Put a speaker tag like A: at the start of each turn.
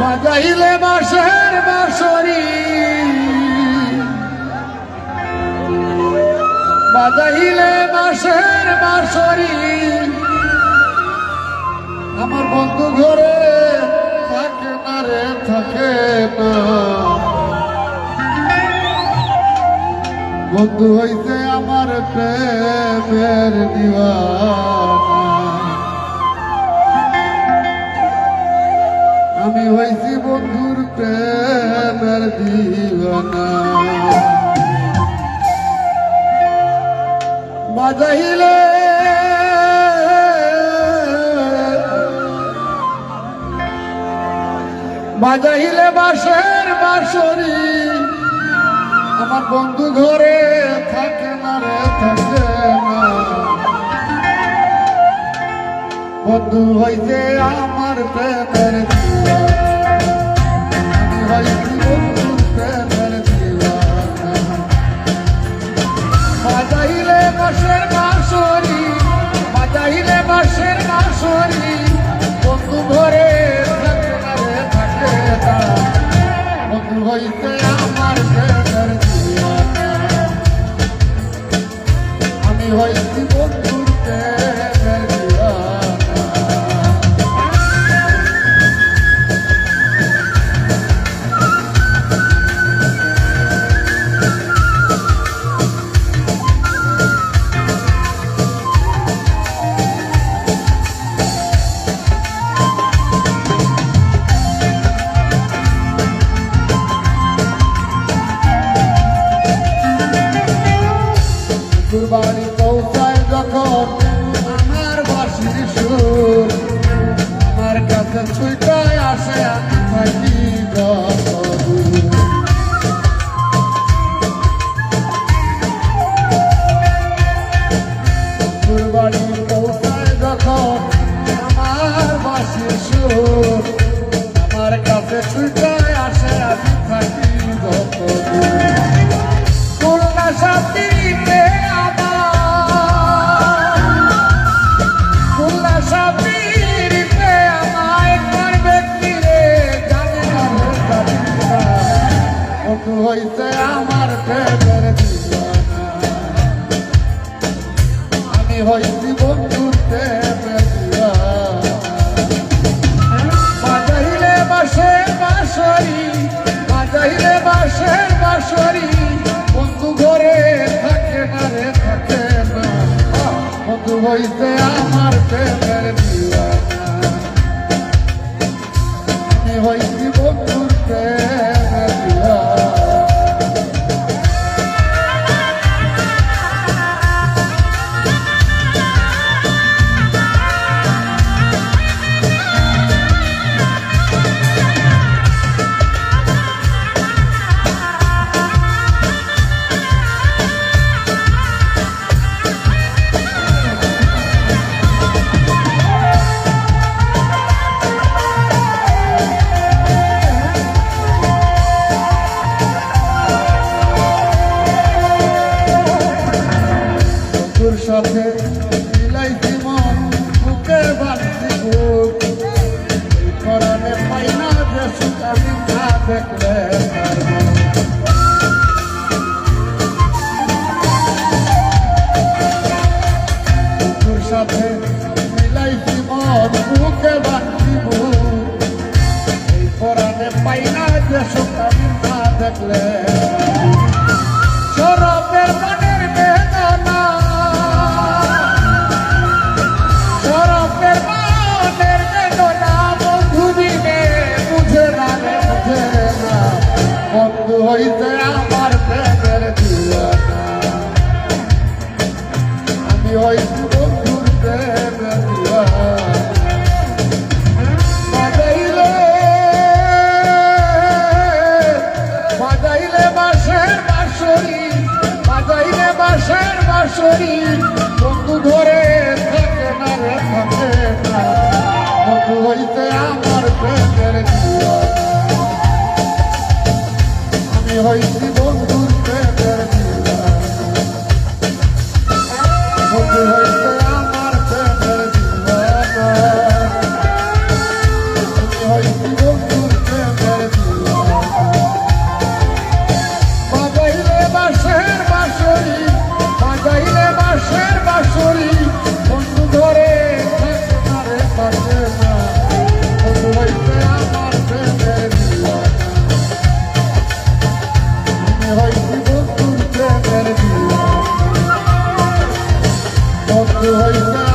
A: বাজাইলে বাঁশের বাঁশরি। বাজাইলে বাঁশের বাঁশরি। আমার বন্ধু ঘরে থাকে না রে, থাকে না। বন্ধু হইতে আমার প্রেমের দিওয়ানা বন্ধুর প্রেমের দিওয়ানা। বাজাইলে বাজাইলে বাঁশের বাঁশরি আমার বন্ধু ঘরে থাকে না রে, থাকে বন্ধু হইতে আমার প্রেমের হইছি বন্ধুর প্রেমের হইছে আমার প্রেমের দিওয়ানা। আমি হইছি বন্ধুর বাজাইলে বাসরি বন্ধু ঘরে থাকে না রে থাকে না। বন্ধু হইতে আমার সাথে মিলাইছি মন, বুকে বাঁধছি বুক এই পরাণে পাই না যে সুখ আমি না দেখলে সাথে মিলাইছি মন, বুকে বাঁধছি হইতে আমার প্রেমের দিওয়ানা আমি হইতে বন্ধুর প্রেমের দিওয়ানা বাজাইলে হয়